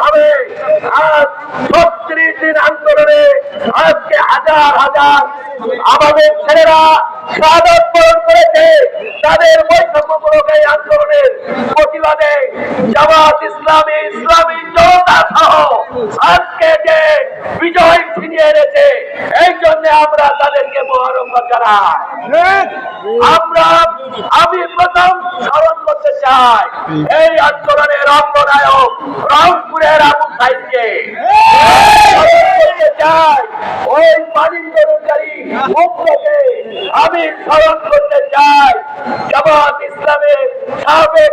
ভাবে আজ ছত্রিশ আন্দোলনে আজকে হাজার হাজার আমাদের ছেলেরা শাহাদত বরণ করেছে। তাদের বৈষম্যমূলক এই আন্দোলনের প্রতিবাদে জামাত ইসলামী ইসলামী জনতা সহ আজকে যে বিজয় ছিনিয়ে এনেছে, এই জন্য আমরা তাদেরকে মহারম্ভা জানাই। আমরা, আমি প্রথম স্মরণ করতে চাই, এই আন্দোলনের অঙ্গনায়ক রংপুরের আবু সাইদকে ওই রোজগারি মুক্তকে আমি স্মরণ করতে চাই। জামাত ইসলামের সাবেক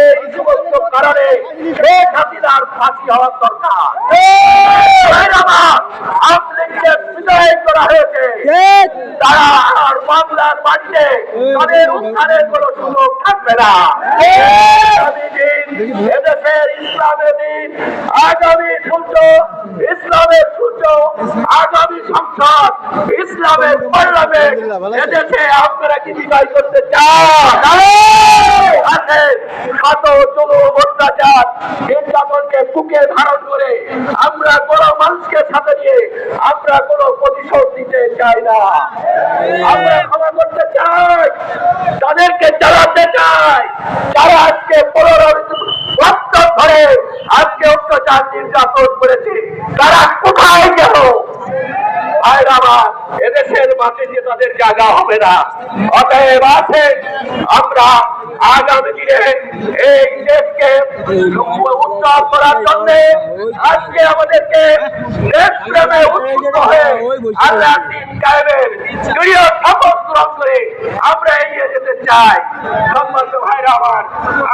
এই সমস্ত কারণে শেখ হাসিনার ফাঁসি হওয়ার দরকার। ধন্যবাদ। বিদায় করা হয়েছে। তারা আর বাংলার মাটিতে তাদের উদ্ধারের কোনো সুযোগ থাকবে না। আগামী দিন এদেশের ইসলামের দিন আগামী সূর্য ইসলামের সূর্য আগামী সংসদ ইসলামের পার্লামেন্ট এদেশে আপনারা কি বিদায় করতে চান? কোন মানুষকে সাথে আমরা কোন প্রতিশোধ দিতে চাই না। আমরা চাই। তাদেরকে জানাতে চাই। যারা আজকে পনেরো ধরে আজকে অত্যাচার নির্যাতন করেছে। তারা কোথায় গেল? ভাইরা আমার এদেশের মাটিতে তাদের হবে না। অতএব আমরা এগিয়ে যেতে চাই। সম্মানিত ভাইরা আমার,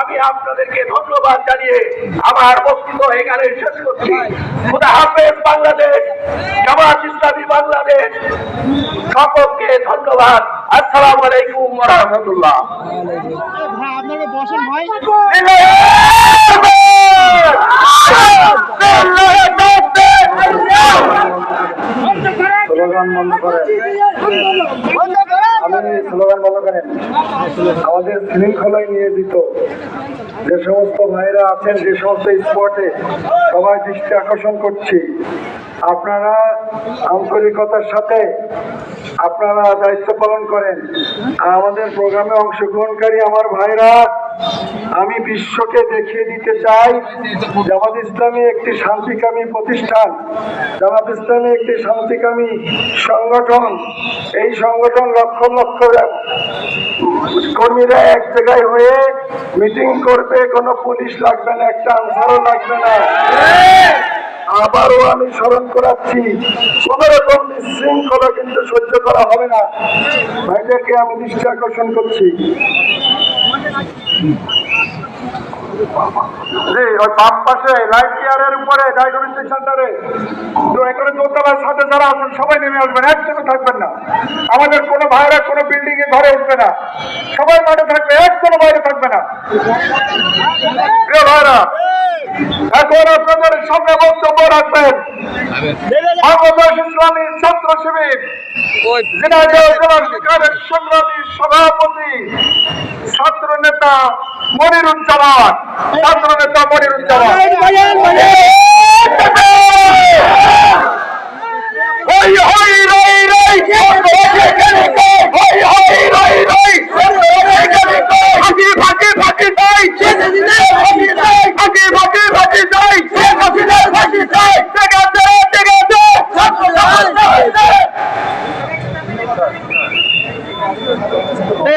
আমি আপনাদেরকে ধন্যবাদ জানিয়ে আমার বক্তব্য এখানে শেষ করছি। খুদা বাংলাদেশ জামাত ইসলামী বাংলাদেশ সকলকে ধন্যবাদ। আলাইকুম রহমতুল্লাহ। আমাদের শৃঙ্খলায় নিয়োজিত যে সমস্ত ভাইরা আছেন, যে সমস্ত স্পটে সবাই দৃষ্টি আকর্ষণ করছি। আপনারা আন্তরিকতার সাথে আপনারা দায়িত্ব পালন করেন। আমাদের প্রোগ্রামে অংশগ্রহণকারী আমার ভাইরা, আমি বিশ্বকে দেখিয়ে দিতে চাই, জামাত ইসলামী একটি শান্তিকামী প্রতিষ্ঠান। জামাত ইসলামী একটি শান্তিকামী সংগঠন। এই সংগঠন লক্ষ লক্ষ কর্মীরা এক জায়গায় হয়ে মিটিং করবে, কোনো পুলিশ লাগবে না, একটা আনসারও লাগবে না। আবারও আমি স্মরণ করাচ্ছি কোন রকম বিশৃঙ্খলা কিন্তু সহ্য করা হবে না। ভাইদেরকে আমি দৃষ্টি আকর্ষণ করছি। জি, ওই বাম পাশে লাইট চেয়ারের উপরে ডায়াগনস্টিক সেন্টারে তো এখানে দোতলার সাথে যারা আছেন, সবাই নেমে আসবেন, একজনও থাকবেন না। আমাদের কোনো ভাইরা কোনো বিল্ডিং এ ঘরে উঠবে না। সবাই মাঠে থাকবে বাইরে থাকবে না। ভাইরা এখন আপনাদের সামনে বক্তব্য রাখবেন। ছাত্র শিবির সংগ্রামী সভাপতি, ছাত্র নেতা মনিরুজ্জামান। ছাত্র নেতা মনিরুজ্জামান হই হই রই রই হই হই রই রই ফাঁকি ফাঁকি ফাঁকি চাই ফাঁকি ফাঁকি ফাঁকি চাই ফাঁকি চাই ঠিক আছে ঠিক আছে এই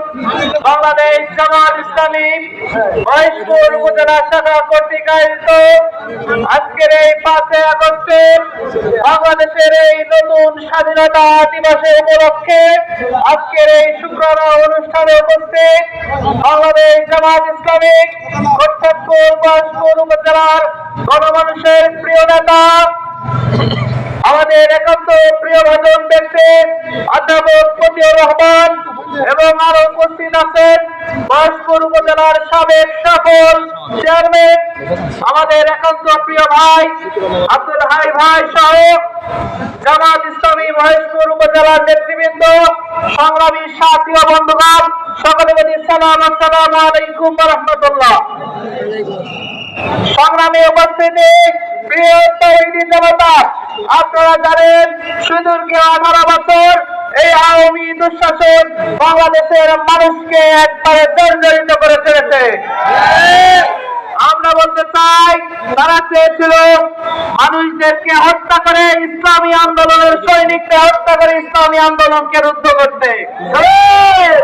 বাংলাদেশ জামাত ইসলামী মহেশপুর উপজেলা শাখা কর্তৃক আয়োজিত আজকের এই পাঁচে আগস্টে বাংলাদেশের এই নতুন স্বাধীনতা দিবসের উপলক্ষে আজকের এই শুক্রবার অনুষ্ঠানে উপস্থিত বাংলাদেশ জামাত ইসলামী কর্তব্যপুর মহেশপুর উপজেলার গণমানুষের প্রিয় নেতা আমাদের একান্ত প্রিয় ভাজন ব্যক্তি অধ্যাপক ফতিউর রহমান এবং আরও উপস্থিত আছেন বাসপুর উপজেলার সাবেক সফল চেয়ারম্যান, আমাদের একান্ত প্রিয় ভাই আব্দুল হাই ভাই সহ জামাত ইসলামী মহেশপুর উপজেলার নেতৃবৃন্দ, সংগ্রামী সাথী ও বন্ধুগণ, সকলে বলি সালাম, আসসালামু আলাইকুম রহমতুল্লাহ। সংগ্রামে উপস্থিতি জনতা আপনারা জানেন, সুদূর কেউ আঠারো বছর, এই আওয়ামী দুঃশাসন বাংলাদেশের মানুষকে একবারে জর্জরিত করে ছেড়েছে আমরা বলতে চাই তারা চেয়েছিল মানুষদেরকে হত্যা করে ইসলামী আন্দোলনের সৈনিককে হত্যা করে ইসলামী আন্দোলনকে রুদ্ধ করতে।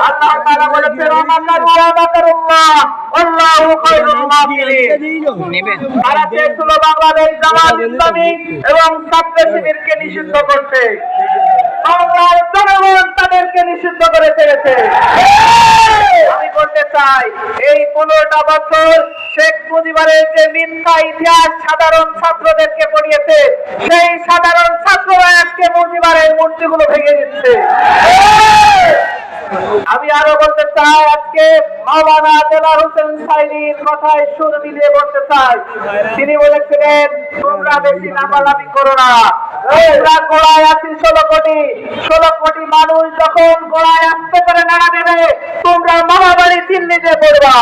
আল্লাহ তাআলা বলেছেন আমাকারু আমাকারুল্লাহ আল্লাহু খায়রুল মাকিরিন তারা চেয়েছিল বাংলাদেশ জামাত ইসলামী এবং ছাত্র শিবিরকে নিষিদ্ধ করতে। জনগণ তাদেরকে নিষিদ্ধ করে ছেড়েছে আমি বলতে চাই এই পনেরোটা বছর শেখ মুজিবের যে মিথ্যা ইতিহাস সাধারণ ছাত্রদেরকে পড়িয়েছে সেই সাধারণ ছাত্ররা আজকে মুজিবের মূর্তিগুলো ভেঙে দিচ্ছে। আমি আরও বলতে চাই আজকে মাওলানা দেলার হোসেন সাইনির কথায় সুর মিলিয়ে বলতে চাই। তিনি বলেছিলেন তোমরা বেশি নামালামি করো না। ষোলো কোটি। মানুষ যখন গোড়ায় আসতে করে নাড়া দেবে। তোমরা মামাবাড়ি দিল্লিতে পড়বা।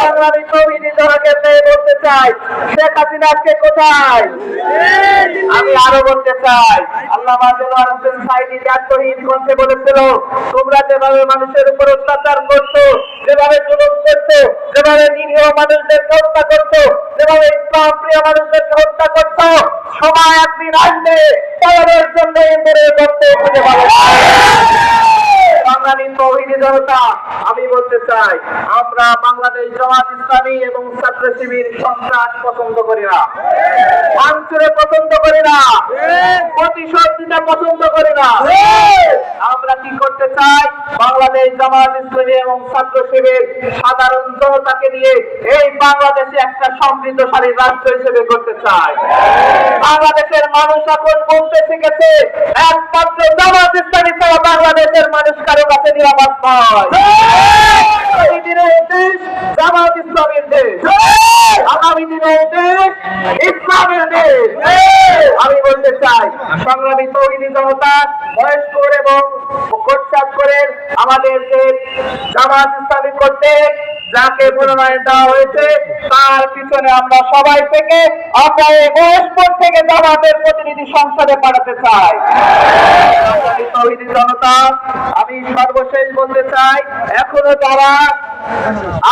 সংগ্রামী কবিনী জনকে বলতে চাই শেখ কোথায়? আমি আরও বলতে চাই মানুষের উপর অত্যাচার করছ, যেভাবে জুলুম করছ, যেভাবে নিরীহ মানুষদেরকে হত্যা করছ, যেভাবে ইসলাম প্রিয় মানুষদেরকে সময় একদিন আসবে, তাদের জন্য এমরে করতে খুঁজে পাবে। বাঙালি তৌহিদি জনতা, আমি বলতে চাই, আমরা বাংলাদেশ জামাত ইসলামী এবং ছাত্র শিবির সন্ত্রাস পছন্দ করি না। ভাঙচুরে পছন্দ করি না। প্রতিশোধ দিতে পছন্দ করি না। আমরা কি করতে চাই? বাংলাদেশ জামাত ইসলামী এবং ছাত্র শিবির সাধারণ জনতাকে নিয়ে এই বাংলাদেশে একটা সমৃদ্ধশালী রাষ্ট্র হিসেবে করতে চাই। বাংলাদেশের মানুষ এখন বলতে শিখেছে, একমাত্র জামাত ইসলামী ছাড়া বাংলাদেশের মানুষ কারও কাছে নিরাপদ নয় জামাত ইসলামের দেশ। আমরা সবাই থেকে আমরা এই মহেশপুর থেকে জামাতের প্রতিনিধি সংসদে পাঠাতে চাই। জনতা আমি সর্বশেষ বলতে চাই, এখনও যারা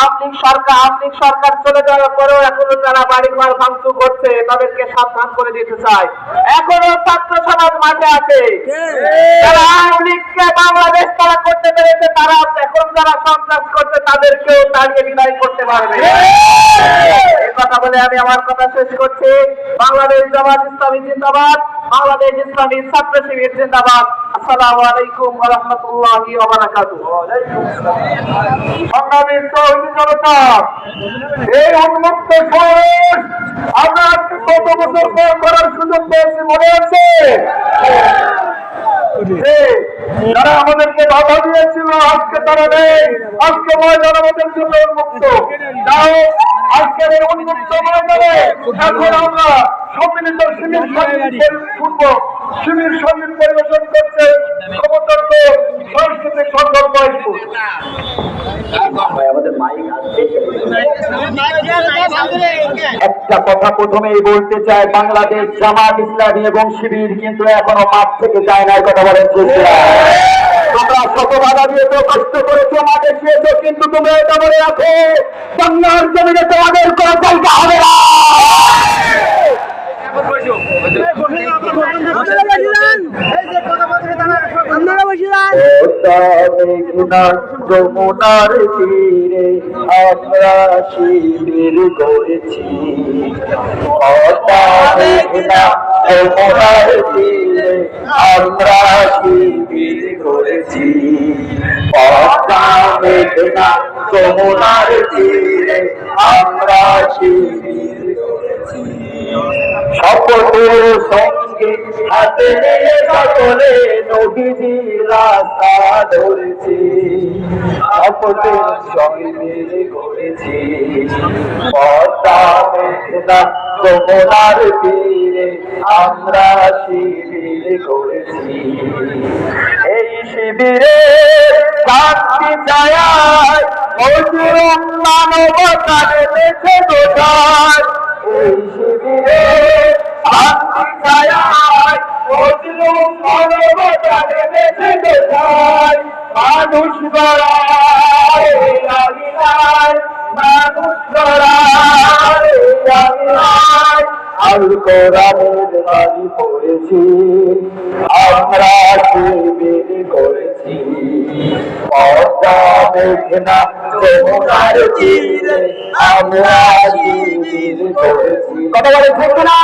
আওয়ামী সরকার আওয়ামী সরকার চলে যাওয়ার পরেও এখনও যারা বাড়ি ঘর ভাঙচুর করছে, তাদেরকে সাবধান করে দিতে চাই। এখনও ছাত্র সমাজ মাঠে আছে। যারা আওয়ামী লীগকে বাংলাদেশ তারা করতে পেরেছে, তারা এখন যারা সন্ত্রাস করছে, তাদেরকেও তাড়িয়ে বিদায় করতে পারবে। কথা বলে আমি আমার কথা শেষ করছি। বাংলাদেশ জামাত ইসলামী জিন্দাবাদ, বাংলাদেশ ইসলামী ছাত্র শিবির জিন্দাবাদ। আসসালামু আলাইকুম ওয়া রাহমাতুল্লাহি ওয়া বারাকাতুহু। সংগ্রামী তৌহিদি জনতা, এই উন্মুক্ত সমাবেশ আমরা কত বছর পর করার সুযোগ পেয়েছি মনে আছে? যারা আমাদেরকে বাধা দিয়েছিল, আজকে তারা নেই। আজকে ময়দান আমাদের জন্য উন্মুক্ত। এই উন্মুক্ত ময়দানে এখন আমরা সম্মিলিত শুনব শুনব শিবির সংগীত পরিবেশন করছে ক্ষমতার্থ সাংস্কৃতিক মহেশপুর একটা কথা প্রথমেই বলতে চাই, বাংলাদেশ জামাত ইসলামী এবং শিবির কিন্তু এখনও মাঠ থেকে যায় না কথা বলেন তোমরা শত বাধা দিয়েছ কষ্ট করেছ, মাঠে শুয়েছো কিন্তু তোমরা এটা বলে রাখো, বাংলার জমিনে তোমাদের কোনো জায়গা হবে না। যমুনার তীরে আমরা শিবির করেছি যমুনার তীরে আমরা শিবির করেছি মেঘনা যমুনার তীরে আমরা শিবির করেছি শপথের সঙ্গে হাতে নিয়ে সকলে নদীজি রাস্তা ধরেছি। যমুনার তীরে আমরা শিবির করেছি। এই শিবিরে শান্তি ছায়ায় মজুরম মানবতা নেমেছে কোথায় এই শিবিরে শান্তি ছায়ায় মজলুম মানবতা নেমেছে কোথায় মানুষ গড়ায় মানুষ গড়ায় আল কোরআনের বাড়ি পড়েছি আমরা শিবির করেছি পদ্মা মেঘনা আমরা কথা বলে ঠিক না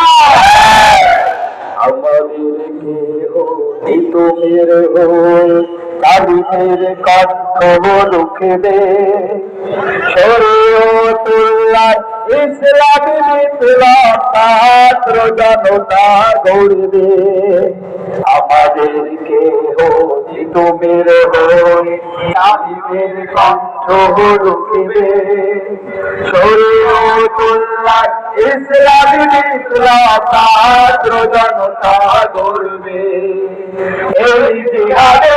আমাদের কেহ তুমের কালিমের কণ্ঠ রুখবে শরীয়তুল্লাহ ইসলামী বিপ্লব ছাত্র জনতা গড়বে। আমাদের কেহ তুমের হয়ে কালিমের কণ্ঠ রুখবে। শরীয়তুল্লাহ ইসলামী বিপ্লব ছাত্র জনতা গড়বে। এই জিহাদে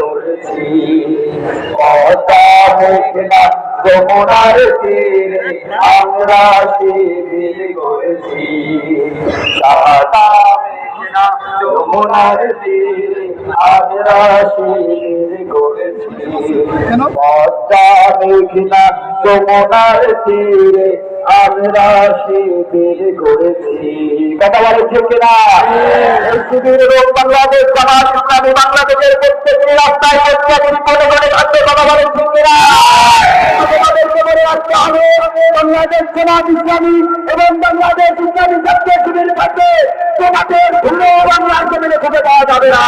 করেছি। পদ্মা মেঘনা যমুনার তীরে আমরা শিবির করেছি। সাদা মেঘনা যমুনার তীরে আমরা শিবির করেছি। মেঘনা যমুনার তীরে আমরা শিবির করেছি। কথা বলে ঠিক কিনা? এই শিবিরের রোগ বাংলাদেশ জামাত ইসলামী বাংলাদেশের প্রত্যেকটি রাস্তায় প্রত্যেকটি থাকবে কথা বলে ঠিক কিনা? তোমাদেরকে মনে রাখতে হবে বাংলাদেশ ইসলামী এবং বাংলাদেশ ইসলামী জাতীয় শিবির থাকবে তোমাদের ভুলো বাংলার জমিনে খুঁজে পাওয়া যাবে না।